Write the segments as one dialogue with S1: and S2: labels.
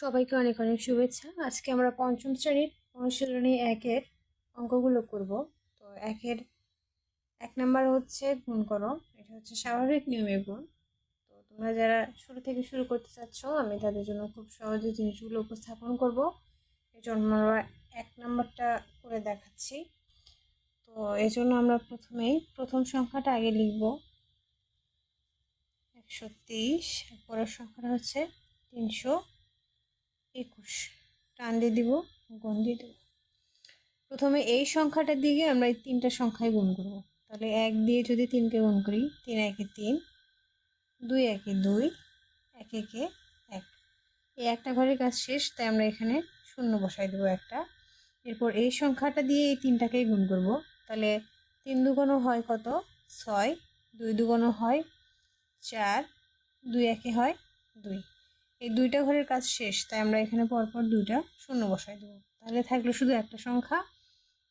S1: সবাইকে অনেক অনেক শুভেচ্ছা। আজকে আমরা পঞ্চম শ্রেণির অনুশীলনী একের অঙ্কগুলো করব। তো একের এক নাম্বার হচ্ছে গুণ করো, এটা হচ্ছে স্বাভাবিক নিয়মের গুণ। তো তোমরা যারা শুরু থেকে শুরু করতে চাচ্ছ, আমি তাদের জন্য খুব সহজে জিনিসগুলো উপস্থাপন করব। এই জন্য আমরা এক নাম্বারটা করে দেখাচ্ছি। তো এই জন্য আমরা প্রথমেই প্রথম সংখ্যাটা আগে লিখব। একশো তেইশ পরের সংখ্যাটা হচ্ছে তিনশো একুশ। টান দিয়ে দিব, গুণ দিয়ে দেবো। প্রথমে এই সংখ্যাটার দিকে আমরা এই তিনটা সংখ্যায় গুণ করব। তাহলে এক দিয়ে যদি তিনকে গুণ করি, তিন একে তিন, দুই একে দুই, এক একে এক। এই একটা ঘরের কাজ শেষ, তাই আমরা এখানে শূন্য বসাই দেবো একটা। এরপর এই সংখ্যাটা দিয়ে এই তিনটাকেই গুণ করব। তাহলে তিন দুগুণও হয় কত? ছয়। দুই দুগুণও হয় চার। দুই একে হয় দুই। এই দুইটা ঘরের কাজ শেষ, তাই আমরা এখানে পরপর দুইটা শূন্য বসাই দেবো। তাহলে থাকল শুধু একটা সংখ্যা।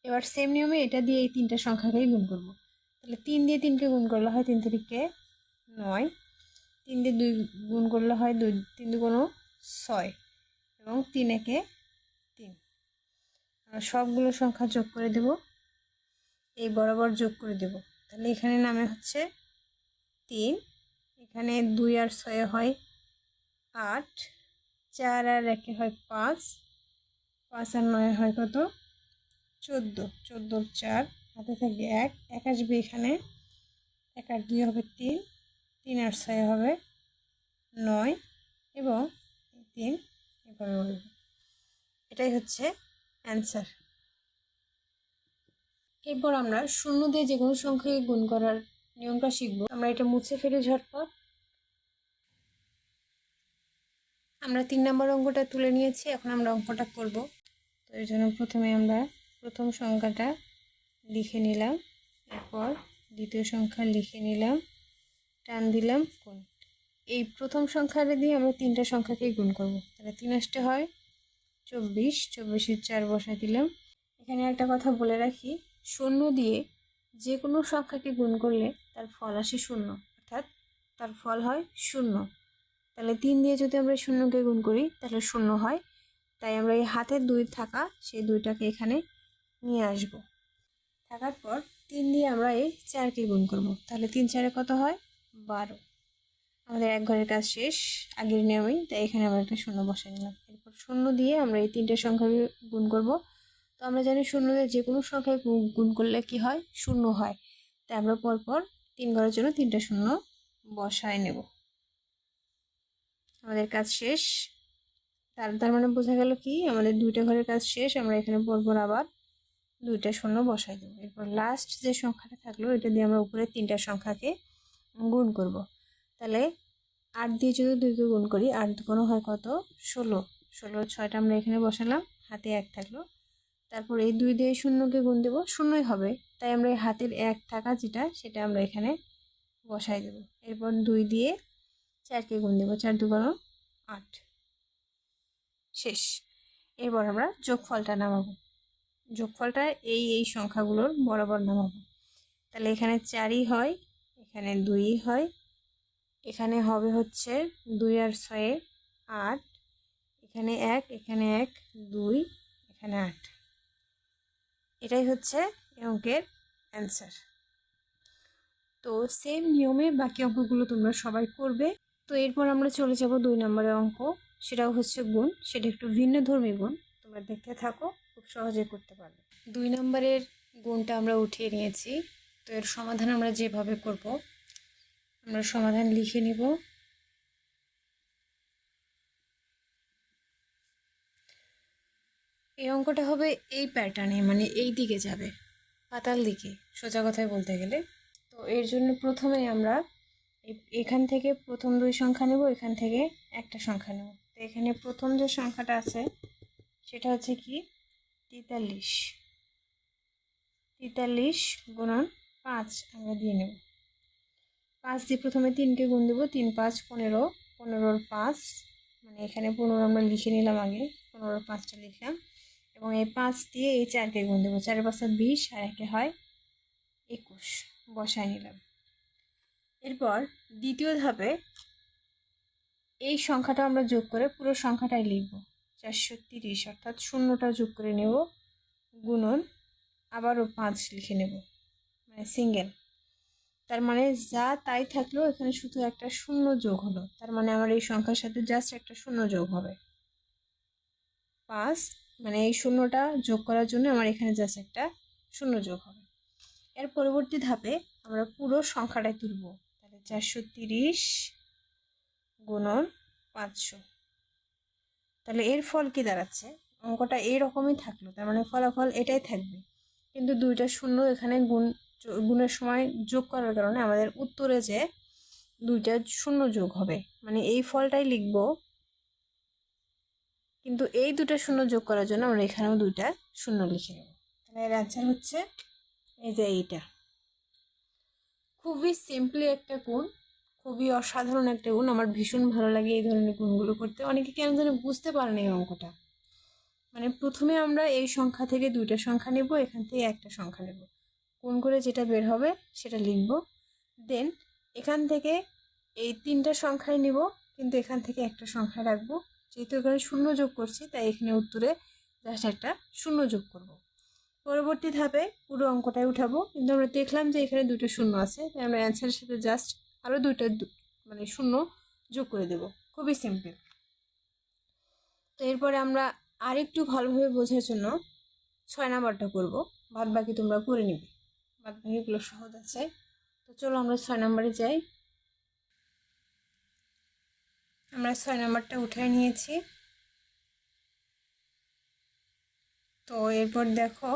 S1: এবার সেম নিয়মে এটা দিয়ে এই তিনটা সংখ্যাকেই গুণ করব। তাহলে তিন দিয়ে তিনকে গুণ করলে হয় তিন তারিখে নয়। তিন দিয়ে দুই গুণ করলে হয় দুই, তিন দুগুণও ছয় এবং তিন একে তিন। আমরা সবগুলো সংখ্যা যোগ করে দেব। এই বরাবর যোগ করে দেব। তাহলে এখানে নামে হচ্ছে তিন। এখানে দুই আর ছয় হয় আট, চার আর একে হয় পাঁচ পাঁচ আর নয় হয় কত? চোদ্দ। চোদ্দ চার, হাতে থাকবে এক। এক আসবে এখানে। এক আর দুই হবে তিন। তিন আর ছয় হবে নয়। এবং তিন এভাবে বলবে এটাই হচ্ছে অ্যান্সার এরপর আমরা শূন্য দিয়ে যে কোনো সংখ্যাকে গুণ করার নিয়মটা শিখব। আমরা এটা মুছে ফেলে ঝটপট। আমরা তিন নম্বর অঙ্কটা তুলে নিয়েছি, এখন আমরা অঙ্কটা করব। তো এর জন্য প্রথমে আমরা প্রথম সংখ্যাটা লিখে নিলাম, এরপর দ্বিতীয় সংখ্যা লিখে নিলাম, টান দিলাম কোন এই প্রথম সংখ্যাটা দিয়ে আমরা তিনটা সংখ্যাকেই গুণ করব। তাহলে তিন আসতে হয় চব্বিশ, চব্বিশের চার বসা দিলাম। এখানে একটা কথা বলে রাখি, শূন্য দিয়ে যে কোনো সংখ্যাকে গুণ করলে তার ফল আসে শূন্য, অর্থাৎ তার ফল হয় শূন্য। তাহলে তিন দিয়ে যদি আমরা শূন্যকে গুণ করি, তাহলে শূন্য হয়। তাই আমরা এই হাতের দুই থাকা, সেই দুইটাকে এখানে নিয়ে আসব। থাকার পর তিন দিয়ে আমরা এই চারকে গুণ করব। তাহলে তিন চারে কত হয়? বারো। আমাদের এক ঘরের কাজ শেষ, আগের নিয়মেই, তাই এখানে আমরা একটা শূন্য বসাই নিলাম। এরপর শূন্য দিয়ে আমরা এই তিনটে সংখ্যা গুণ করব। তো আমরা জানি শূন্য দিয়ে যে কোনো সংখ্যায় গুণ করলে কি হয়? শূন্য হয়। তাই আমরা পরপর তিন ঘরের জন্য তিনটা শূন্য বসায় নেব। আমাদের কাজ শেষ। তার তার মানে বোঝা গেল কি, আমাদের দুইটা ঘরের কাজ শেষ, আমরা এখানে পরপর আবার দুইটা শূন্য বসাই দেবো। এরপর লাস্ট যে সংখ্যাটা থাকল, এটা দিয়ে আমরা উপরে তিনটা সংখ্যাকে গুণ করব। তাহলে আট দিয়ে যদি দুইকে গুণ করি, আট দুগুণ হয় কত? ষোলো। ষোলো ছয়টা আমরা এখানে বসালাম, হাতে এক থাকল। তারপর এই দুই দিয়ে শূন্যকে গুণ দেবো, শূন্যই হবে। তাই আমরা এই হাতের এক থাকা যেটা, সেটা আমরা এখানে বসাই দেবো। এরপর দুই দিয়ে চারকে গুণ দেবো, চার দুগুণ আট। শেষ। এরপর আমরা যোগফলটা নামাবো। যোগফলটা এই এই সংখ্যাগুলোর বরাবর নামাবো। তাহলে এখানে চারই হয়, এখানে দুই হয়, এখানে হবে হচ্ছে দুই আর ছয়ে আট, এখানে এক এখানে এক, দুই, এখানে আট। এটাই হচ্ছে অঙ্কের অ্যান্সার তো সেম নিয়মে বাকি অঙ্কগুলো তোমরা সবাই করবে। তো এরপর আমরা চলে যাব দুই নম্বরের অঙ্ক। সেটাও হচ্ছে গুণ, সেটা একটু ভিন্ন ধর্মী গুণ। তোমরা দেখতে থাকো, খুব সহজে করতে পারবে। দুই নম্বরের গুণটা আমরা উঠিয়ে নিয়েছি। তো এর সমাধান আমরা যেভাবে করব, আমরা সমাধান লিখে নিব। এই অঙ্কটা হবে এই প্যাটার্নে মানে এই দিকে যাবে, পাতাল দিকে, সোজা কথায় বলতে গেলে। তো এর জন্য প্রথমে আমরা এখান থেকে প্রথম দুই সংখ্যা নেব, এখান থেকে একটা সংখ্যা নেব। তো এখানে প্রথম যে সংখ্যাটা আছে, সেটা হচ্ছে কি? তেতাল্লিশ। তেতাল্লিশ গুণন পাঁচ আমরা দিয়ে নেব। পাঁচ দিয়ে প্রথমে তিনকে গুণ দেবো, তিন পাঁচ পনেরো, পনেরোর পাঁচ মানে এখানে পনেরো আমরা লিখে নিলাম আগে, পনেরোর পাঁচটা লিখলাম। এবং এই পাঁচ দিয়ে এই চারকে গুণ দেবো চারের পাঁচটা বিশ আর একে হয় একুশ, বসায় নিলাম। এরপর দ্বিতীয় ধাপে এই সংখ্যাটা আমরা যোগ করে পুরো সংখ্যাটাই লিখব। চারশো তিরিশ, অর্থাৎ শূন্যটা যোগ করে নেব গুণন, আবারও পাঁচ লিখে নেব মানে সিঙ্গেল তার মানে যা তাই থাকলেও এখানে শুধু একটা শূন্য যোগ হলো। তার মানে আমার এই সংখ্যার সাথে জাস্ট একটা শূন্য যোগ হবে। পাঁচ মানে এই শূন্যটা যোগ করার জন্য আমার এখানে জাস্ট একটা শূন্য যোগ হবে। এর পরবর্তী ধাপে আমরা পুরো সংখ্যাটাই তুলব। চারশো তিরিশ গুণন পাঁচশো। তাহলে এর ফল কি দাঁড়াচ্ছে? অঙ্কটা এইরকমই থাকল, তার মানে ফলাফল এটাই থাকবে। কিন্তু দুইটা শূন্য এখানে গুণ গুণের সময় যোগ করার কারণে আমাদের উত্তরে যে দুইটা শূন্য যোগ হবে মানে এই ফলটাই লিখব। কিন্তু এই দুটো শূন্য যোগ করার জন্য আমরা এখানেও দুইটা শূন্য লিখে নেব। তাহলে এর অ্যান্সার হচ্ছে এই যে এইটা। খুবই সিম্পলি একটা গুণ খুবই অসাধারণ একটা গুণ আমার ভীষণ ভালো লাগে এই ধরনের গুণগুলো করতে। অনেকে কেন যেন বুঝতে পারে না এই অঙ্কটা। মানে প্রথমে আমরা এই সংখ্যা থেকে দুইটা সংখ্যা নেব, এখান থেকে একটা সংখ্যা নেব। কোন করে যেটা বের হবে সেটা লিখব। দেন এখান থেকে এই তিনটা সংখ্যায় নিব, কিন্তু এখান থেকে একটা সংখ্যা রাখব। যেহেতু এখানে শূন্য যোগ করছি, তাই এখানে উত্তরে জাস্ট একটা শূন্য যোগ করব। পরবর্তী ধাপে পুরো অঙ্কটাই উঠাবো। কিন্তু আমরা দেখলাম যে এখানে দুটো শূন্য আছে, তাই আমরা অ্যান্সারের সাথে জাস্ট আরও দুইটা মানে শূন্য যোগ করে দেব। খুবই সিম্পল তো এরপরে আমরা আরেকটু ভালোভাবে বোঝার জন্য ছয় নাম্বারটা করব। বাদ বাকি তোমরা করে নিবে। বাদ বাকিগুলো সহজ আছে। তো চলো আমরা ছয় নাম্বারে যাই। আমরা ছয় নাম্বারটা উঠে নিয়েছি। তো এরপর দেখো,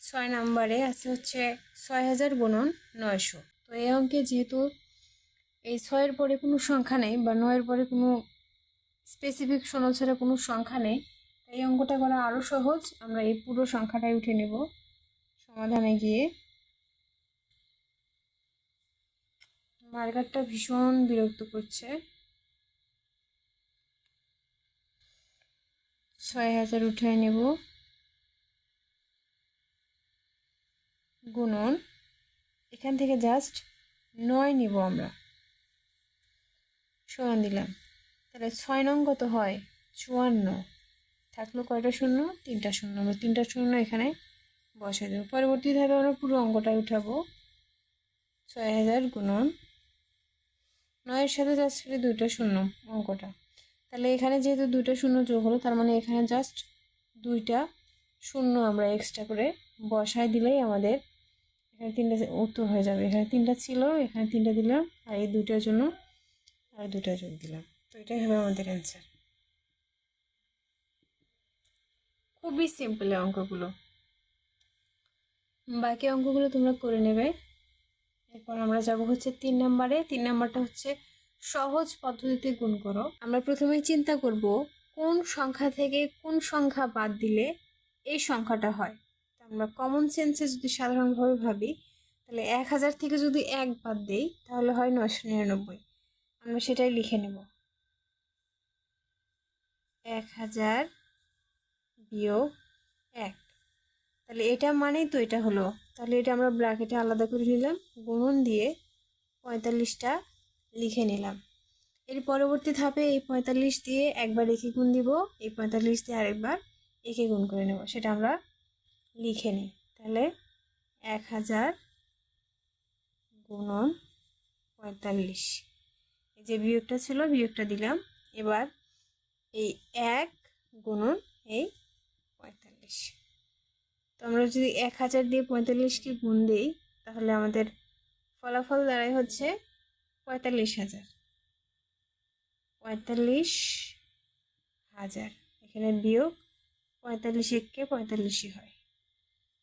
S1: ছয় নাম্বারে আছে হচ্ছে ছয় হাজার গুণন নয়শো। তো এই অঙ্কে যেহেতু এই ছয়ের পরে কোনো সংখ্যা নেই বা নয়ের পরে কোনো স্পেসিফিক ষোলো ছাড়া কোনো সংখ্যা নেই এই অঙ্কটা করা আরও সহজ। আমরা এই পুরো সংখ্যাটাই উঠে নেব সমাধানে গিয়ে। মার্কারটা ভীষণ বিরক্ত করছে। ছয় হাজার উঠে নেব। গুণন এখান থেকে জাস্ট নয় নিব আমরা। সমান দিলাম। তাহলে ছয় নং কত হয়? চুয়ান্ন। থাকল কয়টা শূন্য? তিনটা শূন্য। আমরা তিনটা শূন্য এখানে বসে দেবো। পরবর্তী ধাপে আমরা পুরো অঙ্কটা উঠাবো। ছয় হাজার গুণন। নয়ের সাথে জাস্ট দুইটা শূন্য অঙ্কটা। তাহলে এখানে যেহেতু দুইটা শূন্য যোগ হলো, তার মানে এখানে জাস্ট দুইটা শূন্য আমরা এক্সট্রা করে বসায় দিলেই আমাদের এখানে তিনটা উত্তর হয়ে যাবে। এখানে তিনটা ছিল, এখানে তিনটা দিলাম, আর এই দুইটার জন্য আর দুটা যোগ দিলাম। তো এটাই হবে আমাদের অ্যান্সার খুবই সিম্পল অঙ্কগুলো। বাকি অঙ্কগুলো তোমরা করে নেবে। এরপর আমরা যাব হচ্ছে তিন নাম্বারে। তিন নাম্বারটা হচ্ছে সহজ পদ্ধতিতে গুণ করো। আমরা প্রথমে চিন্তা করব, কোন সংখ্যা থেকে কোন সংখ্যা বাদ দিলে এই সংখ্যাটা হয়? আমরা কমন সেন্সে যদি সাধারণভাবে ভাবি, তাহলে এক হাজার থেকে যদি এক বাদ দেই, তাহলে হয় নশো নিরানব্বই। আমরা সেটাই লিখে নেব। এক হাজার বিয়োগ এক। তাহলে এটা মানেই তো এটা হলো। তাহলে এটা আমরা ব্র্যাকেটে আলাদা করে নিলাম, গুণন দিয়ে পঁয়তাল্লিশটা লিখে নিলাম। এর পরবর্তী ধাপে এই পঁয়তাল্লিশ দিয়ে একবার একে গুণ দিব। এই পঁয়তাল্লিশ দিয়ে আরেকবার একে গুণ করে নেব। সেটা আমরা লিখে নিই। তাহলে এক হাজার গুণন পঁয়তাল্লিশ। এই যে বিয়োগটা ছিল, বিয়োগটা দিলাম। এবার এই এক গুণন এই পঁয়তাল্লিশ। তো আমরা যদি এক হাজার দিয়ে পঁয়তাল্লিশকে গুণ দিই, তাহলে আমাদের ফলাফল দাঁড়ায় হচ্ছে পঁয়তাল্লিশ হাজার। পঁয়তাল্লিশ হাজার। এখানে বিয়োগ পঁয়তাল্লিশ এককে পঁয়তাল্লিশই হয়।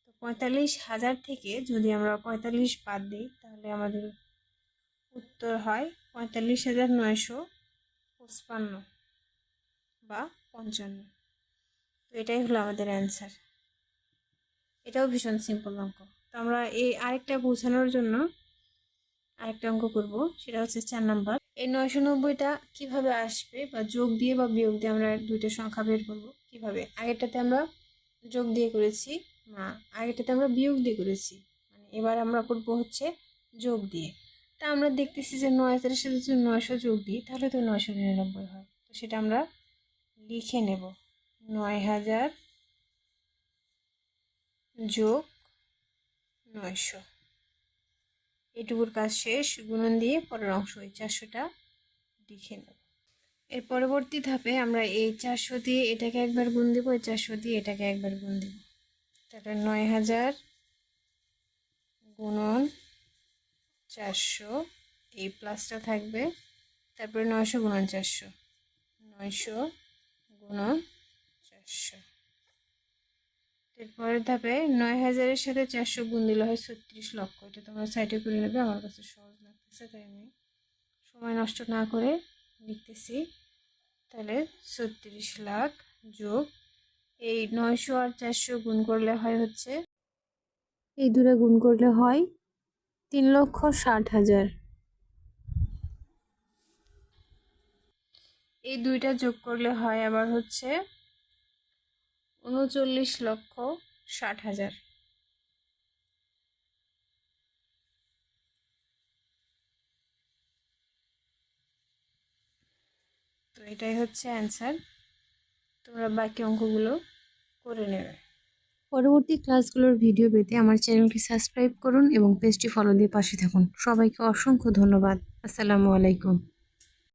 S1: তো পঁয়তাল্লিশ হাজার থেকে যদি আমরা পঁয়তাল্লিশ বাদ দিই, তাহলে আমাদের উত্তর হয় পঁয়তাল্লিশ হাজার নয়শো পঁচপান্ন বা পঞ্চান্ন। তো এটাই হলো আমাদের অ্যান্সার এটাও ভীষণ সিম্পল অঙ্ক। তো আমরা এই আরেকটা বোঝানোর জন্য আরেকটা অঙ্ক করব, সেটা হচ্ছে চার নাম্বার। এই নয়শো নব্বইটা কীভাবে আসবে বা যোগ দিয়ে বা বিয়োগ দিয়ে আমরা দুইটা সংখ্যা বের করব কীভাবে? আগেরটাতে আমরা যোগ দিয়ে করেছি, না, আগেরটাতে আমরা বিয়োগ দিয়ে করেছি। মানে এবার আমরা করব হচ্ছে যোগ দিয়ে। তা আমরা দেখতেছি যে নয় হাজারের সাথে যদি নয়শো যোগ দিই, তাহলে তো নয়শো নিরানব্বই হয়। তো সেটা আমরা লিখে নেব। নয় হাজার যোগ নয়শো। এটুকুর কাজ শেষ। গুণন দিয়ে পরের অংশ ওই চারশোটা লিখে নেব। এর পরবর্তী ধাপে আমরা এই চারশো দিয়ে এটাকে একবার গুণ দেবো, এই চারশো দিয়ে এটাকে একবার গুণ দেব। তাহলে নয় হাজার গুণন চারশো, এই প্লাসটা থাকবে। তারপরে নয়শো গুণন চারশো, নয়শো গুণন চারশো। এরপরের ধাপে নয় হাজারের সাথে চারশো গুণ দিলে হয় ছত্রিশ লক্ষ। এটা তোমরা সাইডে করে নেবে, আমার কাছে সহজ লাগতেছে, তাই আমি সময় নষ্ট না করে লিখতেছি। তাহলে ছত্রিশ লাখ যোগ এই নয়শো আর চারশো গুণ করলে হয় হচ্ছে, এই দূরে গুণ করলে হয় তিন লক্ষ ষাট হাজার। এই দুইটা যোগ করলে হয় আবার হচ্ছে উনচল্লিশ লক্ষ ষাট হাজার। তো এটাই হচ্ছে অ্যান্সার তোমরা বাকি অঙ্কগুলো করে নেবে। পরবর্তী ক্লাসগুলোর ভিডিও পেতে আমার চ্যানেলটি সাবস্ক্রাইব করুন এবং পেজটি ফলো দিয়ে পাশে থাকুন। সবাইকে অসংখ্য ধন্যবাদ। আসসালামু আলাইকুম।